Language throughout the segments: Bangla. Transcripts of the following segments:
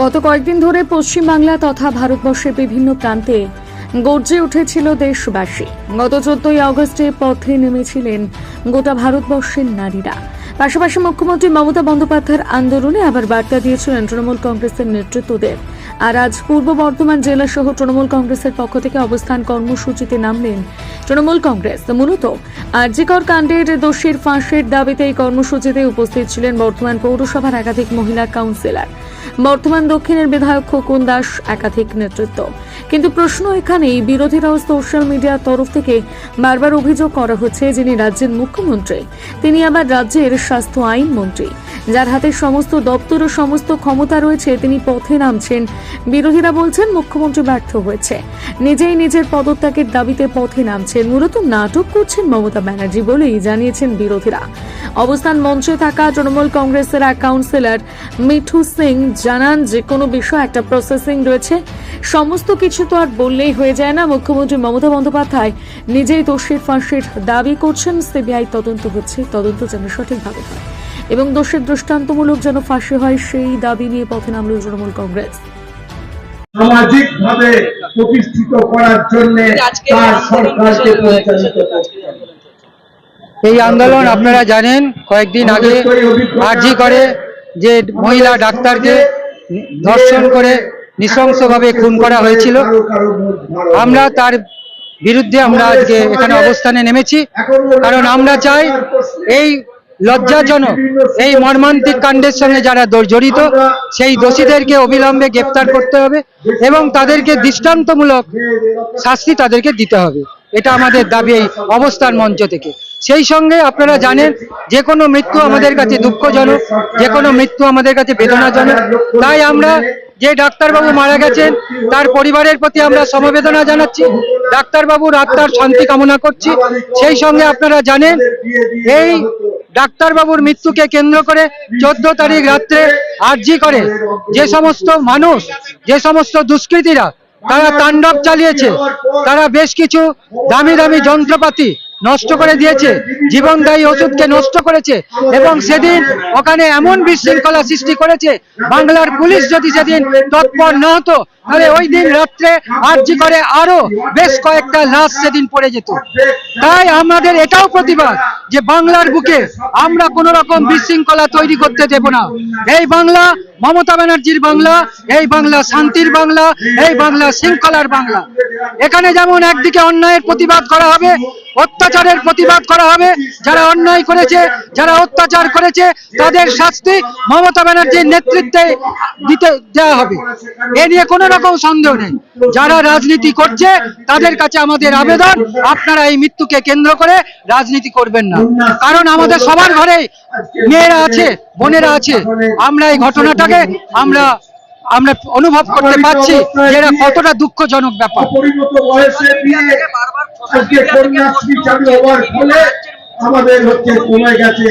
গত কয়েকদিন ধরে পশ্চিমবাংলা তথা ভারতবর্ষের বিভিন্ন প্রান্তে গর্জে উঠেছিল দেশবাসী। গত চোদ্দই আগস্টে পথে নেমেছিলেন গোটা ভারতবর্ষের নারীরা। পাশাপাশি মুখ্যমন্ত্রী মমতা বন্দ্যোপাধ্যায়ের আন্দোলনে আবার বার্তা দিয়েছিলেন তৃণমূল কংগ্রেসের নেতৃত্বদের। আর আজ পূর্ব বর্ধমান জেলা সহ তৃণমূল কংগ্রেসের পক্ষ থেকে অবস্থান কর্মসূচিতে নামলেন তৃণমূল কংগ্রেস। মূলত আরজিকর কাণ্ডের দোষীর ফাঁসের দাবিতে এই কর্মসূচিতে উপস্থিত ছিলেন বর্তমান পৌরসভার একাধিক মহিলা কাউন্সিলর। বর্তমান দক্ষিণের বিধায়ক খোকন দাস একাধিক নেতৃত্ব। কিন্তু প্রশ্ন এখানেই, বিরোধীরাও সোশ্যাল মিডিয়ার তরফ থেকে বারবার অভিযোগ করা হচ্ছে যিনি রাজ্যের মুখ্যমন্ত্রী, তিনি আবার রাজ্যের স্বাস্থ্য আইন মন্ত্রী যার হাতে সমস্ত দপ্তর ও সমস্ত ক্ষমতা রয়েছে, তিনি পথে নামছেন বিরোধীরা বলছেন মুখ্যমন্ত্রী ব্যর্থ হয়েছে। নিজেই নিজের পদত্যাগের দাবিতে পথে নামছেন। মূলত নাটক করছেন মমতা ব্যানার্জি বলেই জানিয়েছেন বিরোধীরা। অবস্থান মঞ্চে থাকা তৃণমূল কংগ্রেসের এক কাউন্সিলর মিঠু সিং জানান, যে কোনো বিষয় একটা প্রসেসিং রয়েছে। সমস্ত কিছু তো আর বললেই হয়ে যায় না। মুখ্যমন্ত্রী মমতা বন্দ্যোপাধ্যায় নিজেই দোষীর ফাঁসির দাবি করছেন। সিবিআই তদন্ত হচ্ছে। তদন্ত যেন সঠিকভাবে হয়। এবং দোষের দৃষ্টান্তমূলক যেন ফাঁসি হয়, সেই দাবি নিয়ে পথে নামল তৃণমূল কংগ্রেস। সামাজিক ভাবে প্রতিষ্ঠিত করার জন্য তার সরকারকে পরিচালিত এই আন্দোলন আপনারা জানেন কয়েকদিন আগে আর্জি করে যে মহিলা ডাক্তারকে ধর্ষণ করে নৃশংসভাবে খুন করা হয়েছিল। আমরা তার বিরুদ্ধে আমরা আজকে এখানে অবস্থানে নেমেছি। কারণ আমরা চাই এই লজ্জাজনক এই মর্মান্তিক কাণ্ডের সঙ্গে যারা জড়িত, সেই দোষীদেরকে অবিলম্বে গ্রেপ্তার করতে হবে এবং তাদেরকে দৃষ্টান্তমূলক শাস্তি তাদেরকে দিতে হবে। এটা আমাদের দাবি এই অবস্থান মঞ্চ থেকে। সেই সঙ্গে আপনারা জানেন, যে কোনো মৃত্যু আমাদের কাছে দুঃখজনক, যে কোনো মৃত্যু আমাদের কাছে বেদনাজনক। তাই আমরা যে ডাক্তারবাবু মারা গেছেন, তার পরিবারের প্রতি আমরা সমবেদনা জানাচ্ছি। ডাক্তারবাবুর আত্মার শান্তি কামনা করছি। সেই সঙ্গে আপনারা জানেন, এই ডাক্তারবাবুর মৃত্যুকে কেন্দ্র করে চোদ্দ তারিখ রাত্রে আর্জি করে। যে সমস্ত মানুষ, যে সমস্ত দুষ্কৃতীরা, তারা তাণ্ডব চালিয়েছে। তারা বেশ কিছু দামি দামি যন্ত্রপাতি নষ্ট করে দিয়েছে, জীবনদায়ী ওষুধকে নষ্ট করেছে এবং সেদিন ওখানে এমন বিশৃঙ্খলা সৃষ্টি করেছে, বাংলার পুলিশ যদি সেদিন তৎপর না হতো, তাহলে ওই দিন রাত্রে আর্জি করে আরও বেশ কয়েকটা লাশ সেদিন পড়ে যেত। তাই আমাদের এটাও প্রতিবাদ যে বাংলার বুকে আমরা কোন রকম বিশৃঙ্খলা তৈরি করতে দেব না। এই বাংলা মমতা ব্যানার্জির বাংলা, এই বাংলা শান্তির বাংলা, এই বাংলা শৃঙ্খলার বাংলা। এখানে যেমন একদিকে অন্যায়ের প্রতিবাদ করা হবে, অত্যাচারের প্রতিবাদ করা হবে, যারা অন্যায় করেছে, যারা অত্যাচার করেছে, তাদের শাস্তি মমতা ব্যানার্জির নেতৃত্বে দিতে দেওয়া হবে। এ নিয়ে কোনো রকম সন্দেহ নেই। যারা রাজনীতি করছে, তাদের কাছে আমাদের আবেদন, আপনারা এই মৃত্যুকে কেন্দ্র করে রাজনীতি করবেন না। কারণ আমাদের সবার ঘরে মেয়েরা আছে, বোনেরা আছে। আমরা এই ঘটনাটাকে আমরা আমরা অনুভব করতে পারছি এরা কতটা দুঃখজনক ব্যাপার। আমাদের হচ্ছে কমে গেছে।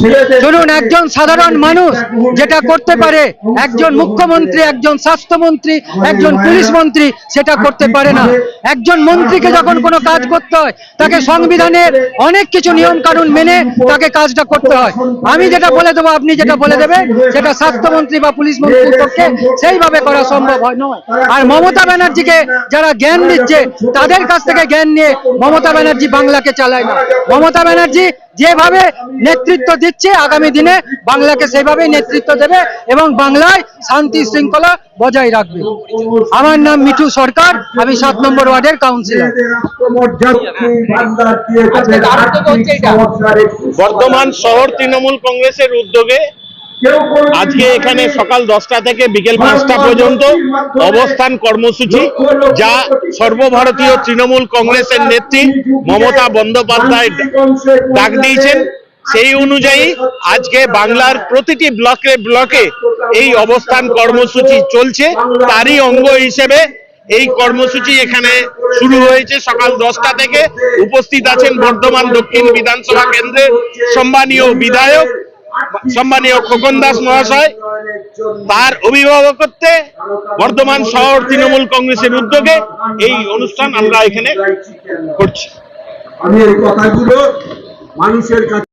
ছেলেদের শুনুন একজন সাধারণ মানুষ যেটা করতে পারে একজন মুখ্যমন্ত্রী একজন স্বাস্থ্যমন্ত্রী একজন পুলিশ মন্ত্রী সেটা করতে পারে না। একজন মন্ত্রীকে যখন কোনো কাজ করতে হয় তাকে সংবিধানের অনেক কিছু নিয়ম কানুন মেনে তাকে কাজটা করতে হয়। আমি যেটা বলে দেবো আপনি যেটা বলে দেবেন সেটা স্বাস্থ্যমন্ত্রী বা পুলিশ মন্ত্রীর পক্ষে সেইভাবে করা সম্ভব হয় নয়। আর মমতা ব্যানার্জিকে যারা জ্ঞান দিচ্ছে তাদের কাছ থেকে জ্ঞান নিয়ে মমতা ব্যানার্জি বাংলাকে চালায় না। মমতা ব্যানার্জি যেভাবে নেতৃত্ব দিচ্ছে, আগামী দিনে বাংলাকে সেইভাবেই নেতৃত্ব দেবে এবং বাংলায় শান্তি শৃঙ্খলা বজায় রাখবে। আমার নাম মিঠু সরকার, আমি সাত নম্বর ওয়ার্ডের কাউন্সিলর। বর্ধমান শহর তৃণমূল কংগ্রেসের উদ্যোগে আজকে এখানে সকাল দশটা থেকে বিকেল পাঁচটা পর্যন্ত অবস্থান কর্মসূচি যা সর্বভারতীয় তৃণমূল কংগ্রেসের নেত্রী মমতা বন্দ্যোপাধ্যায় ডাক দিয়েছেন। সেই অনুযায়ী আজকে বাংলার প্রতিটি ব্লকে ব্লকে এই অবস্থান কর্মসূচি চলছে। তারই অঙ্গ হিসেবে এই কর্মসূচি এখানে শুরু হয়েছে। সকাল দশটা থেকে উপস্থিত আছেন বর্ধমান দক্ষিণ বিধানসভা কেন্দ্রের সম্মানীয় বিধায়ক সম্মানীয় খোকন দাস মহাশয়, তার অভিভাবক করতে বর্ধমান শহর তৃণমূল কংগ্রেসের উদ্যোগে এই অনুষ্ঠান আমরা এখানে করছি। আমি এই কথাগুলো মানুষের কাছে